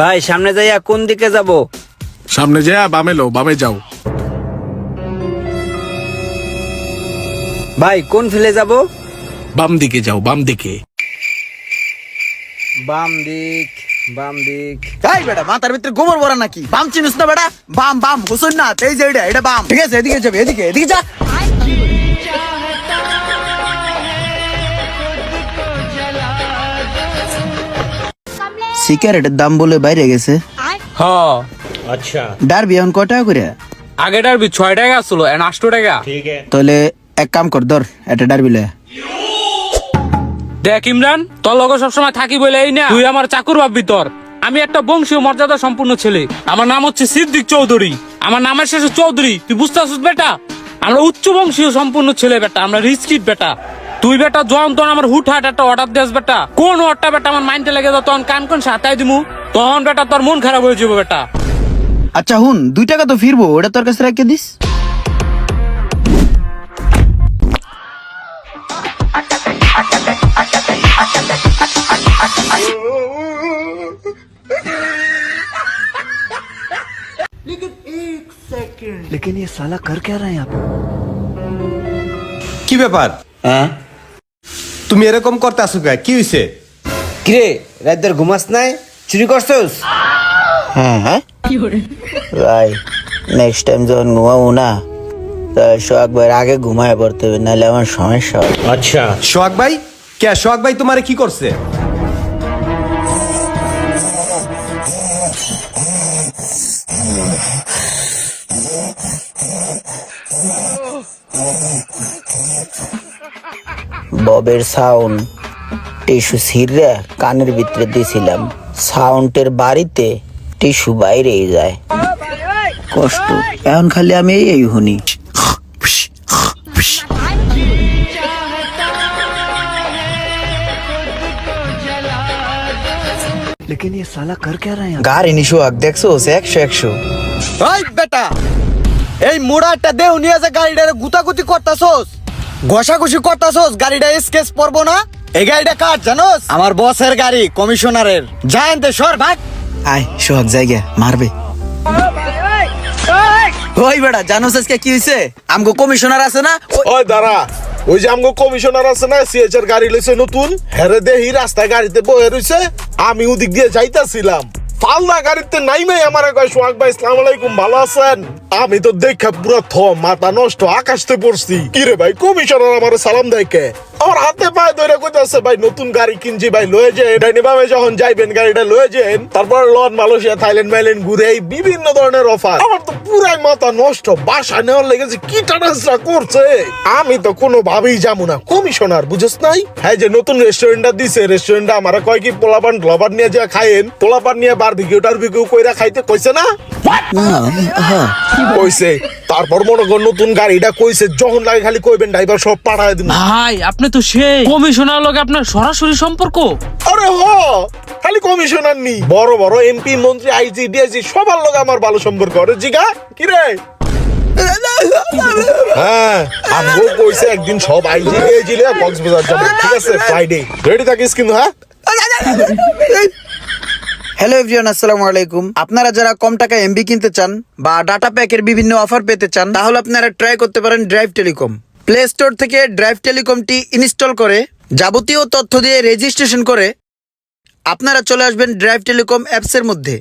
ভাই সামনে যাইয়া কোন দিকে যাব? সামনে যা বামে লো বামে যাও। ভাই কোন ফিলে যাব? বাম দিকে যাও বাম দিকে। বাম দিক বাম দিক। এই বেটা মাথার ভিতরে গোবর ভরা নাকি? বাম চিনিস না বেটা? বাম বাম হুসুন না এই যে এটা এটা বাম। ঠিক আছে এদিকে যাবে এদিকে এদিকে যা। সিগারেটের দাম বলে বাইরে গেছে। হ। ডারবি এখন টাকা করে? আগেটার বি ছয় টাকা ছিল এখন আটশো টাকা। তাহলে এক কাম কর ধর এটা ডারবি লয় দেখ ইমরান তোর লগে সবসময় থাকি বলে এই না তুই আমার চাকুর ভাববি তোর। আমি একটা বংশীয় মর্যাদা সম্পূর্ণ ছেলে। আমার নাম হচ্ছে সিদ্দিক চৌধুরী। আমার নামের শেষে চৌধুরী। তুই বুঝতে পারছিস বেটা? আমরা উচ্চ বংশীয় সম্পূর্ণ ছেলে বেটা। আমরা রিস্কিট বেটা। তুই বেটা যখন তখন আমার হুট হাট একটা অর্ডার দিস বেটা। কোন অর্ডারটা বেটা আমার মাইন্ডে লেগে যাও তখন কান কোন সাতাই দিমু? তখন বেটা তোর মন খারাপ হয়ে যাবে বেটা। আচ্ছা হুন দুই টাকা তো ফিরবো ওটা তোর কাছে রেখে দিস। কি ব্যাপার? হ্যাঁ তুমি এরকম করতে আসো কে? কি হইছে? কিরে রাইদার ঘুমাস নাই? চুরি করছস? হ্যাঁ হ্যাঁ। ভাই নেক্সট টাইম যখন ঘুমাবো না সোহাগ ভাই আগে ঘুমায় পড়তে হবে নাহলে আমার সমস্যা আচ্ছা। সোহাগ ভাই? কে? সোহাগ ভাই তোমারে কি করছে? ববের সাউন্ড। টিস্যু ছিঁড়ে কানের ভিতরে দিয়েছিলাম সাউন্ডের বাড়িতে টিস্যু বাইরেই যায়। কষ্ট। এখন খালি আমি এই এই শুনি। গাড়ি নিশো আগ দেখছ একশো একশো। ওই বেটা এই মোড়াটা দেহ নিয়ে যে গাড়িটা গুতাগুতি করতাছোস। ঘষাঘষি করতাছোস গাড়িটা স্কেচ পড়ব না? এই গাড়িটা কার জানোস? আমার বসের গাড়ি কমিশনারের জানতে সর ভাগ। আয় সোহাগ জায়গা মারবে। ওই বেটা জানোস আজকে কি হয়েছে আমগো কমিশনার আছে না? ওই দাঁড়া ওই যে আমগো কমিশনার আছে না সিএচআর গাড়ি লইছে নতুন। হেরে দেহি রাস্তায় গাড়িতে বয়ে রইছে। আমি ওদিক দিয়ে যাইতাছিলাম। ফালনা গাড়িতে নাইমে আমার কয়, সোহাগ ভাই ইসলাম আলাইকুম, ভালো আছেন? আমি তো দেখে পুরো থ মাথা নষ্ট আকাশতে পড়ছি। কি রে ভাই, কমিশনার আমার সালাম দেয় আমার হাতে পায়ে ধরে কইতাছে, ভাই, নতুন গাড়ি কিনছি, ভাই, লয়ে যে ডাইনে বামে যখন যাইবেন গাড়িটা, লয়ে যেন। তারপর লন, মালয়েশিয়া, থাইল্যান্ড, মাইল্যান্ড ঘুরে এই বিভিন্ন ধরনের অফার। আমার তো পুরাই মাথা নষ্ট, বাসা নেওয়ার লেগেছে কি টানাসরা করছে। আমি তো কোনো ভাবেই যাব না। কমিশনার, বুঝছ নাই? হ্যাঁ যে নতুন রেস্টুরেন্টটা দিছে রেস্টুরেন্টটা আমার কয় কি, পোলাপান গ্লোবার নিয়ে যা খাইন পোলাপান নিয়ে বারবিকিউ টারবিকিউ কইরা খাইতে কইছে না হ্যাঁ। কইছে তারপর মনে কর নতুন গাড়িটা কইছে যখন লাগে খালি কইবেন ড্রাইভার সব পাঠায় দিন ভাই আপনি তো সেই কমিশনার লগে আপনার সরাসরি সম্পর্ক আরে হ খালি কমিশনার নি বড় বড় এমপি মন্ত্রী আইজি ডিআইজি সবার লোক আমার ভালো সম্পর্ক আরে জিগা কি রে হ্যাঁ আমগো কইছে একদিন সব আইজি ডিআইজি লে কক্সবাজার যাব ঠিক আছে ফ্রাইডে রেডি থাকিস কিন্তু হ্যাঁ হ্যালো এভরিওয়ান আসসালামু আলাইকুম আপনারা যারা কম টাকা এমবি কিনতে চান বা ডাটা প্যাকের বিভিন্ন অফার পেতে চান, তাহলে আপনারা ট্রাই করতে পারেন ড্রাইভ টেলিকম প্লে স্টোর থেকে ড্রাইভ টেলিকমটি ইনস্টল করে, যাবতীয় তথ্য দিয়ে রেজিস্ট্রেশন করে, আপনারা চলে আসবেন ড্রাইভ টেলিকম অ্যাপসের মধ্যে।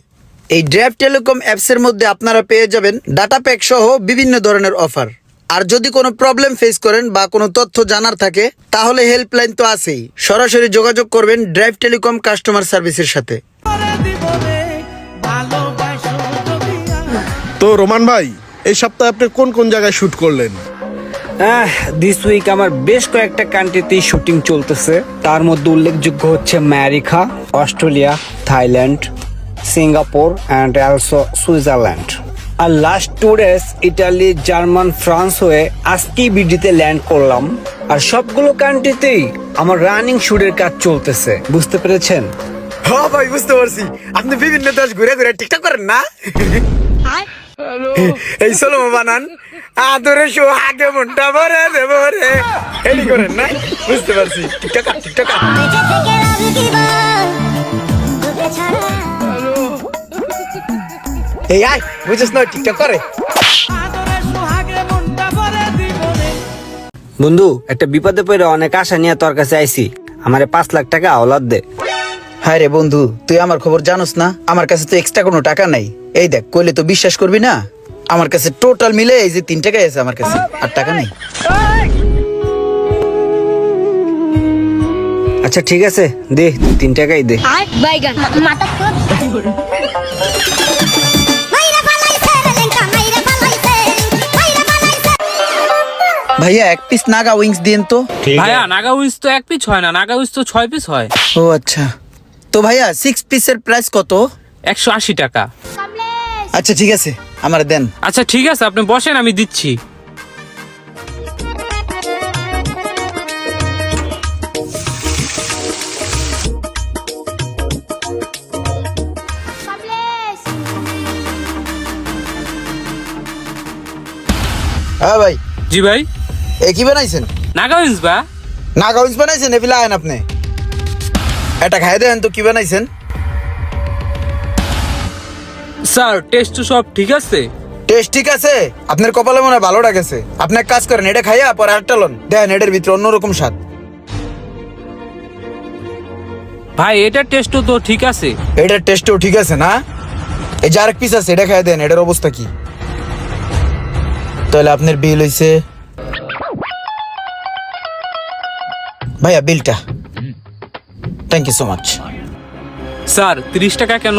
এই ড্রাইভ টেলিকম অ্যাপসের মধ্যে আপনারা পেয়ে যাবেন ডাটা প্যাক সহ বিভিন্ন ধরনের অফার আর যদি কোনো প্রবলেম ফেস করেন বা কোনো তথ্য জানার থাকে, তাহলে হেল্পলাইন তো আছেই। সরাসরি যোগাযোগ করবেন ড্রাইভ টেলিকম কাস্টমার সার্ভিসের সাথে। তো রোমান ভাই এই সপ্তাহে আপনি কোন কোন জায়গায় শুট করলেন? দিস উইক আমার বেশ কয়েকটা কান্ট্রিতেই শুটিং চলতেছে। তার মধ্যে উল্লেখযোগ্য হচ্ছে America Australia Thailand Singapore and also Switzerland. R last two days Italy German France হয়ে আজকেই বিডিতে ল্যান্ড করলাম। আর সবগুলো কান্ট্রিতেই আমার রানিং শুটের কাজ চলতেছে। বুঝতে পেরেছেন? হ্যাঁ ভাই বুঝতে পারছি। আপনি বিভিন্ন দেশ ঘুরে ঘুরে টিকটক করেন না? এই বানান। আদরে ভরে দেব রে করেন না? বুঝতে পারছি। টিকটক টিকটক এই আয় না টিকটক করে। বন্ধু একটা বিপদে পড়ে অনেক আশা নিয়ে তোর কাছে আইসি আমারে পাঁচ লাখ টাকা আওলাদ দে। হায় রে বন্ধু তুই আমার খবর জানোস না? আমার কাছে তো এক্সট্রা কোনো টাকা নাই। এই দেখ কইলে তো বিশ্বাস করবি না? আমার কাছে টোটাল মিলে এই যে তিন টাকাই আছে আমার কাছে আর টাকা নেই। আচ্ছা ঠিক আছে দে তিন টাকাই দে। ভাইয়া এক পিস নাগা উইংস দিন তো। ভাইয়া নাগা উইস তো এক পিস হয় না নাগা উইস তো ছয় পিস হয়। ও আচ্ছা। তো ভাইয়া সিক্স পিসের প্রাইস কত? একশো আশি টাকা। আচ্ছা ঠিক আছে আমার দেন। আচ্ছা ঠিক আছে আপনি বসেন আমি দিচ্ছি। হ্যাঁ ভাই। জি ভাই। এ কি বানাইছেন? নাগা উইস বা? নাগা উইংস বানাইছেন এপিলা আয়েন আপনি। এটা খাই দেন তো কি বানাইছেন? স্যার টেস্ট তো সব ঠিক আছে। টেস্ট ঠিক আছে? আপনার কপালে মনে হয় ভালো গেছে আপনি এক কাজ করেন এটা খাইয়া পরে আরেকটা লন। দেন এটার ভিতরে অন্যরকম স্বাদ। ভাই এটার টেস্টও তো ঠিক আছে। এটার টেস্টও ঠিক আছে না? এই যে আরেক পিস আছে এটা খাই দেন এটার অবস্থা কি? তাহলে আপনার বিল হইছে ভাইয়া বিলটা thank you so much sir তিরিশ টাকা কেন?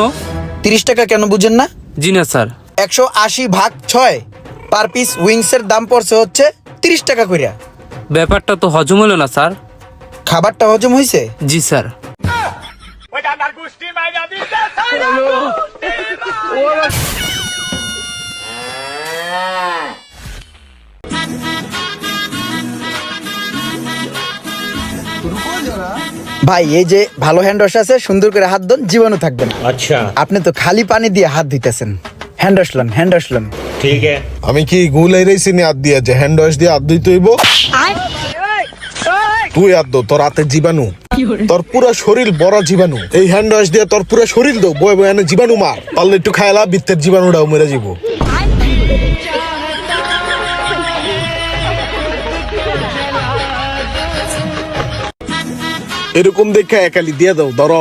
তিরিশ টাকা কেন বুঝেন না? জি না স্যার একশো আশি ভাগ ছয় পার পিস উইংসের দাম পড়ছে হচ্ছে তিরিশ টাকা কইরা। ব্যাপারটা তো হজম হলো না স্যার খাবারটা হজম হয়েছে জি স্যার ভাই এই যে ভালো হ্যান্ড ওয়াশ আছে সুন্দর করে হাত ধন জীবাণু থাকবেন আচ্ছা। আপনি তো খালি পানি দিয়ে হাত ধুইতেছেন। হ্যান্ড ওয়াশ লন হ্যান্ড ওয়াশ লন। ঠিক আছে আমি কি গুলাই এরাইছি নি হাত দিয়ে যে হ্যান্ড ওয়াশ দিয়ে হাত ধুইতে হইব তুই হাত দো তোর হাতে জীবাণু। তোর পুরো শরীর বড় জীবাণু। এই হ্যান্ড ওয়াশ দিয়ে তোর পুরো শরীর দো বয়ে বয়ে জীবাণু মার। পারলে একটু খাইলা বিত্তের জীবাণুটাও মেরে যাব এরকম দেখে একালি দিয়ে দাও ধরো।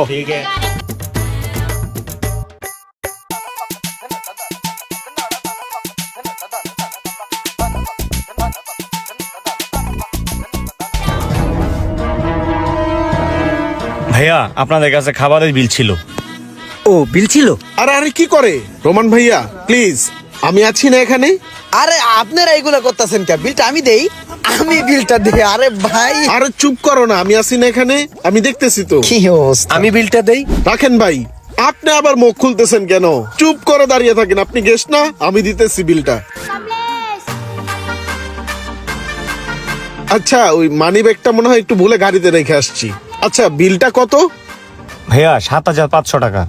ভাইয়া আপনাদের কাছে খাবারের বিল ছিল। ও বিল ছিল? আরে আরে কি করে? রোমান ভাইয়া প্লিজ আমি আছি না এখানে। আরে আপনারা এগুলা করতেছেন কে বিলটা আমি দেই। আমি বিলটা দিই আরে ভাই। আরে চুপ করো না আমি আছি না এখানে আমি দেখতেছি তো। কি অবস্থা? আমি বিলটা দেই। রাখেন ভাই আপনি আবার মুখ খুলতেছেন কেন? চুপ করে দাঁড়িয়ে থাকেন আপনি গেস না আমি দিতেছি বিলটা। আচ্ছা ওই মানি ব্যাগটা মনে হয় একটু ভুলে গাড়িতে রেখে আসছি। আচ্ছা বিলটা কত? ভাইয়া সাত হাজার পাঁচশো টাকা।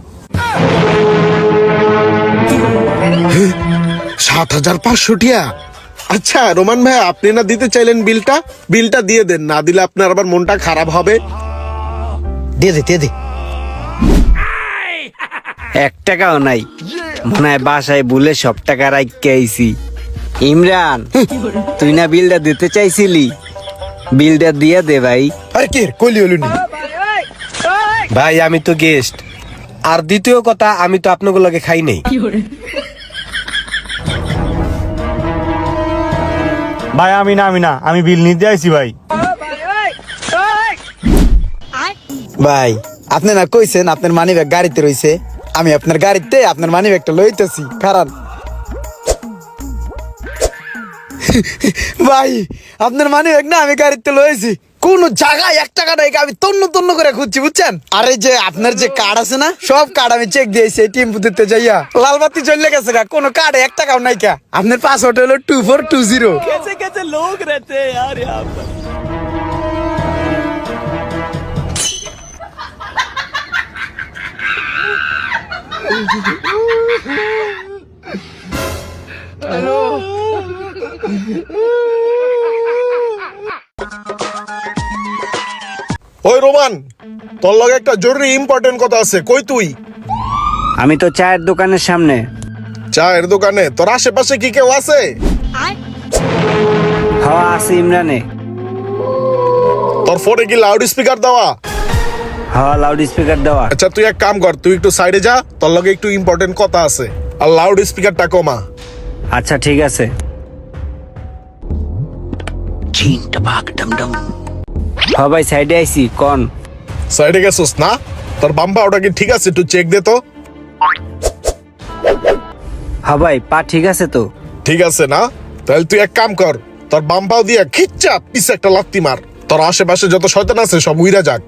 সাত হাজার পাঁচশো টিয়া? আচ্ছা রোমান ভাই আপনি না দিতে চাইলেন বিলটা? বিলটা দিয়ে দেন না দিলে আপনার আবার মনটা খারাপ হবে। দিয়ে দে দিয়ে দে। এক টাকাও নাই। মনে হয় বাসায় বলে সব টাকা রাখতে আইছি। ইমরান তুই না বিলটা দিতে চাইছিলি? বিলটা দিয়ে দে ভাই। আরে কে কইলি হলো নি? ভাই আমি তো গেস্ট আর দ্বিতীয় কথা আমি তো আপনাগুলোকে খাই নাই। ভাই, আমি না আমি না, আমি বিল নিতে আইছি ভাই। ভাই, আপনি না কইছেন আপনার মানি ব্যাগ গাড়িতে রইছে। আমি আপনার গাড়িতে আপনার মানি ব্যাগটা লইতেছি কারণ ভাই, আপনার মানি ব্যাগ না আমি গাড়িতে লইছি। কোন জায়গায় এক টাকা নাই আমি তন্ন তন্ন করে খুঁজছি বুঝছেন? আরে যে আপনার যে কার্ড আছে না? সব কার্ড আমি চেক দিয়েছি এটিএম বুথেতে যাইয়া লাল বাতি চলে গেছে গা কোনো কার্ডে এক টাকাও নাই কা। আপনার পাসওয়ার্ড হলো টু ফোর টু জিরো ওই রোমান তোর লগে একটা জরুরি ইম্পর্টেন্ট কথা আছে কই তুই? আমি তো চায়ের দোকানের সামনে। চায়ের দোকানে তোর আশেপাশে কি কেউ আছে? হওয়া আছে ইমরানে। তোর ফোনে কি লাউড স্পিকার দেওয়া? হওয়া লাউড স্পিকার দেওয়া। আচ্ছা তুই এক কাম কর তুই একটু সাইডে যা তোর লগে একটু ইম্পর্টেন্ট কথা আছে। আর লাউড স্পিকারটা কমা। আচ্ছা ঠিক আছে। হ ভাই সাইডে আইছি কন। সাইডে গেছিস না? তোর বাম্পা ওটা কি ঠিক আছে? একটু চেক দে তো। হ ভাই পা ঠিক আছে তো? ঠিক আছে না? তাহলে তুই এক কাম কর তোর বাম্পাও দিয়া খিচ্চা পিছে একটা লাত্তি মার। তোর আশেপাশে যত শয়তান আছে সব উইরা যাক।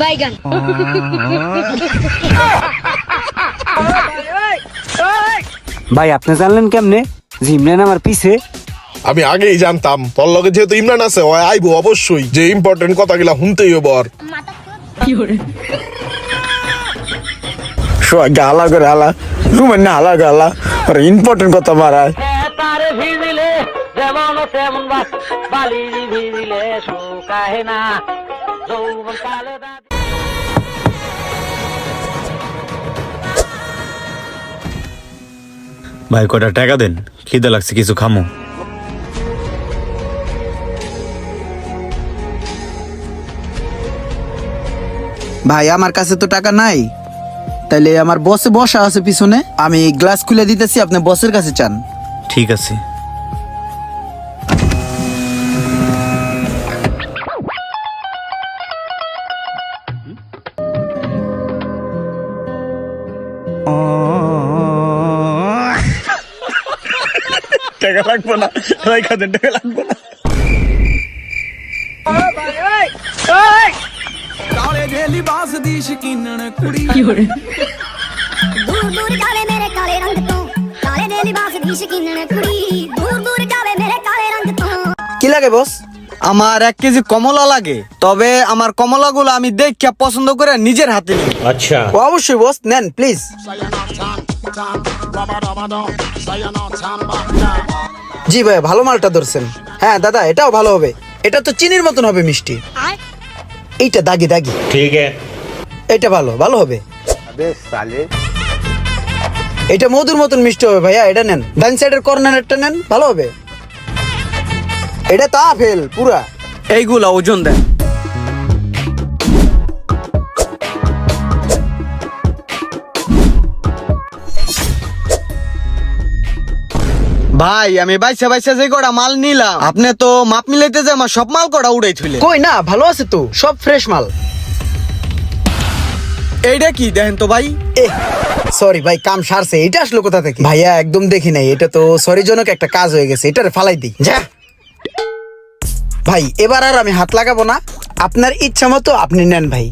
বাইগান। ভাই আপনি জানলেন কেমনে? যে ইমরান আমার পিছে। আমি আগেই জানতাম তোর লগে যেহেতু ইমরান আছে ও আইবো অবশ্যই। যে ইম্পর্টেন্ট কথাগুলা শুনতেই হব আর সোয়াগে হালা করে হালা। রুমের না হালা করে হালা। আর ইম্পর্টেন্ট কথা মারায়। তেমন বাস। বালির ভিজিলে শুকাহে না। ভাই কটা টাকা দেন? খিদে লাগছে কিছু খামো। ভাই আমার কাছে তো টাকা নাই। তাইলে আমার বসে বসা আছে পিছনে। আমি গ্লাস খুলে দিতেছি আপনি বসের কাছে চান। ঠিক আছে। টাকা লাগবে না রাইখা দেন টাকা লাগবে না ਦੂਰ ਦੂਰ ਜਾਵੇ ਮੇਰੇ ਕਾਲੇ ਰੰਗ ਤੋਂ ਕਾਲੇ ਦੇ ਲਿਬਾਸ ਦੀ ਸ਼ਕੀਨਣ ਕੁੜੀ ਦੂਰ ਦੂਰ ਜਾਵੇ ਮੇਰੇ ਕਾਲੇ ਰੰਗ ਤੋਂ কি লাগে বস আমার এক কেজি কমলা লাগে তবে আমার কমলাগুলো আমি দেখে পছন্দ করে নিজের হাতে নিই আচ্ছা অবশ্যই বস নেন প্লিজ জি ভাই ভালো মালটা ধরছেন। হ্যাঁ দাদা এটাও ভালো হবে। এটা তো চিনির মতন হবে মিষ্টি। এইটা দাগি দাগি। ঠিক এটা ভালো ভালো হবে। এটা মধুর মতন মিষ্টি হবে ভাইয়া এটা নেন। ডান সাইডের কর্নারেরটা নেন ভালো হবে। এটা তা ফেল পুরা। এইগুলা ওজন দেন। ভাই আমি বাইসা বাইসা যে কটা মাল নিলাম আপনি তো মাপ মিলাইতে যে আমার সব মাল কটা উড়াই থইলে কই না ভালো আছে তো সব ফ্রেশ মাল। এইটা কি দেখেন তো ভাই? সরি ভাই কাম সারছে এটা আসলো কোথা থেকে? ভাইয়া একদম দেখি নাই এটা তো সরি জনক একটা কাজ হয়ে গেছে এটারে ফালাই দিই। যা। ভাই এবার আর আমি হাত লাগাবো না আপনার ইচ্ছা মতো আপনি নেন ভাই।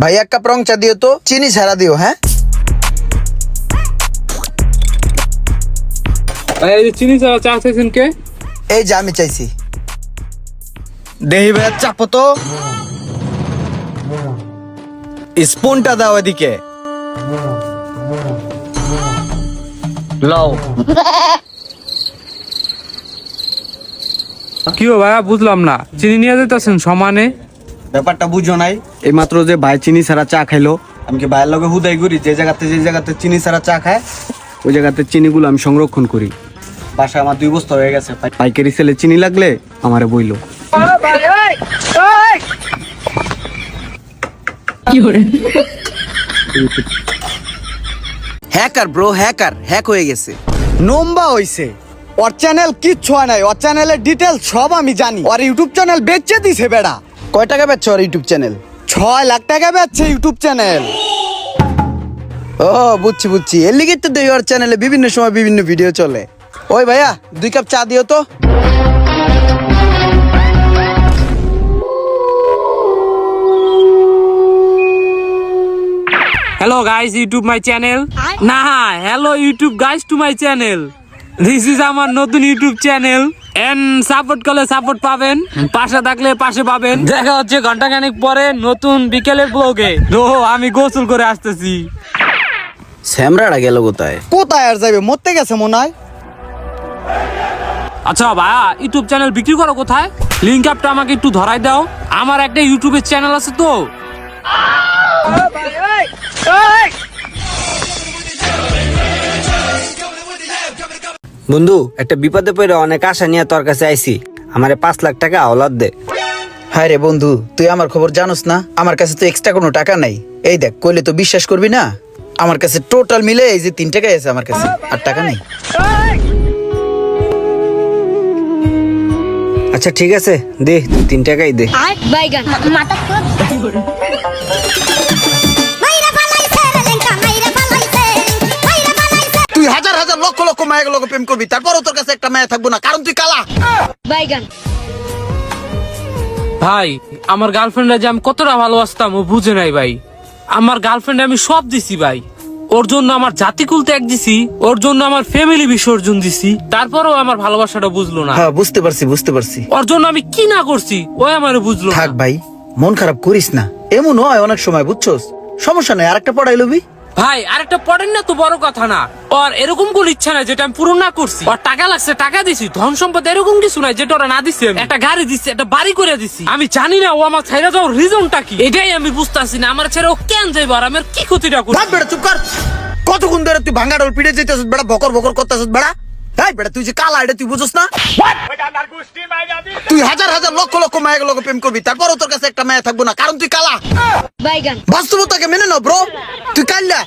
ভাই এক কাপ রং চা দিও তো। চিনি ছাড়া দিও হ্যাঁ? ভাই এই যে চিনি ছাড়া চা চাইছেন কে? এই যে আমি চাইছি। দেহি ভাইয়া চাপো তো। স্পুনটা দাও এদিকে। লও। কি হো ভাইয়া বুঝলাম না। চিনি নিয়ে যেতেছেন সমানে? ব্যাপারটা বুঝো নাই। এইমাত্র যে ভাই চিনি ছাড়া চা খাইলো আমি কি ভাইয়ের লগে হুদাই করি? যে জায়গাতে যে জায়গাতে চিনি ছাড়া চা খায় ওই জায়গাতে চিনিগুলো আমি সংরক্ষণ করি। বাসায় আমার দুই বস্তা হয়ে গেছে। পাইকারি সেলে চিনি লাগলে আমারে বইলো। হ্যাকার ব্রো হ্যাকার হ্যাক হয়ে গেছে। নম্বা হইছে। ওর চ্যানেল কিচ্ছু হয় নাই। ওর চ্যানেলের ডিটেল সব আমি জানি। ওর ইউটিউব চ্যানেল বেচে দিছে বেড়া। কয় টাকা বেচছে ওর ইউটিউব চ্যানেল? ছয় লাখ টাকা বেচছে ইউটিউব চ্যানেল। ও বুঝছি বুঝছি। এর লিগে তো দেই ওর চ্যানেলে বিভিন্ন সময় বিভিন্ন ভিডিও চলে। ওই ভাইয়া দুই কাপ চা দিও তো। Hello guys YouTube my channel না hello YouTube guys to my channel this is আমার নতুন ইউটিউব চ্যানেল এন সাপোর্ট করলে সাপোর্ট পাবেন। পাশে থাকলে পাশে পাবেন। দেখা হচ্ছে ঘণ্টা খানিক পরে নতুন বিকেলের ব্লগে তো আমি গোসল করে আসতেছি। স্যামরাটা গেল কোথায়? কোথায় আর যাবে মরতে গেছে মনে হয়। আচ্ছা ভাইয়া ইউটিউব চ্যানেল বিক্রি করো কোথায়? লিঙ্ক আপটা আমাকে একটু ধরাই দাও। আমার একটা ইউটিউবের চ্যানেল আছে তো। বন্ধু একটা বিপদে পড়ে অনেক আশা নিয়ে তোর কাছে আইছি। আমারে পাঁচ লাখ টাকা আওলাদ দে। হায় রে বন্ধু তুই আমার খবর জানোস না? আমার কাছে তো এক্সট্রা কোনো টাকা নাই। এই দেখ কইলে তো বিশ্বাস করবি না? আমার কাছে টোটাল মিলে এই যে তিন টাকাই আছে আমার কাছে আর টাকা নেই। আচ্ছা ঠিক আছে দে তিন টাকাই দে। বাইগান মাথা হাজার লক্ষ লক্ষ মায়ের লোক প্রেম করবি তারপরও তোর কাছে একটা মায়া থাকব না কারণ তুই কালা। বাইগান। ভাই আমার গার্লফ্রেন্ডে যে আমি কতটা ভালোবাসতাম ও বুঝে নাই ভাই। আমার গার্লফ্রেন্ডে আমি সব দিছি ভাই। ওর জন্য আমার জাতি জাতিকুল ত্যাগ দিছি ওর জন্য আমার ফ্যামিলি বিসর্জন দিছি তারপরেও আমার ভালোবাসাটা বুঝলো না। হ্যাঁ বুঝতে পারছি বুঝতে পারছি। ওর জন্য আমি কি না করছি ও আমার বুঝলো না। থাক ভাই মন খারাপ করিস না। এমন হয় অনেক সময় বুঝছস? সমস্যা নেই আরেকটা পড়াই লবি। ভাই, আরেকটা পড়েন না তো, বড় কথা না। ওর এরকম কোন ইচ্ছা নাই যেটা আমি পূরণ না করছি। ওর টাকা লাগছে, টাকা দিছি। ধন সম্পদ এরকম কিছু নাই যেটা ওরা না দিছে। একটা গাড়ি দিচ্ছে একটা বাড়ি করে দিছি। আমি জানি না ও আমার ছেড়ে যাওয়ার রিজনটা কি। এটাই আমি বুঝতেছি না, আমার ছেড়ে ও কেন যাইবো আর আমার কি ক্ষতিটা করব? চুপ কর। কতক্ষণ ধরে তুই ভাঙ্গা ডোল পিড়ে যেতেছিস বেড়া, বকর বকর করতেছিস বেড়া? এই বেড়া তুই যে কালা এটা তুই না? তুই হাজার হাজার লক্ষ লক্ষ মায়ের লোক প্রেম করবি তারপরও তোর কাছে একটা মায়া থাকব না। কারণ তুই কালা। বাস্তবতাকে মেনে নাও ব্রো তুই কাল্লা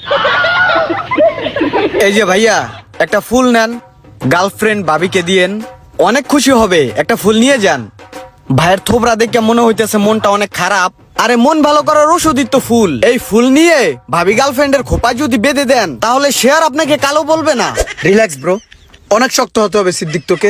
এই যে ভাইয়া একটা ফুল নেন গার্লফ্রেন্ড ভাবিকে দিয়েন অনেক খুশি হবে একটা ফুল নিয়ে যান। ভাইয়ের থোবরা দেখে মনে হইতেছে মনটা অনেক খারাপ। আরে মন ভালো করার ওষুধই তো ফুল। এই ফুল নিয়ে ভাবি গার্লফ্রেন্ডের খোপায় যদি বেঁধে দেন তাহলে সে আর আপনাকে কালো বলবে না। রিল্যাক্স ব্রো অনেক শক্ত হতে হবে সিদ্দিক তোকে।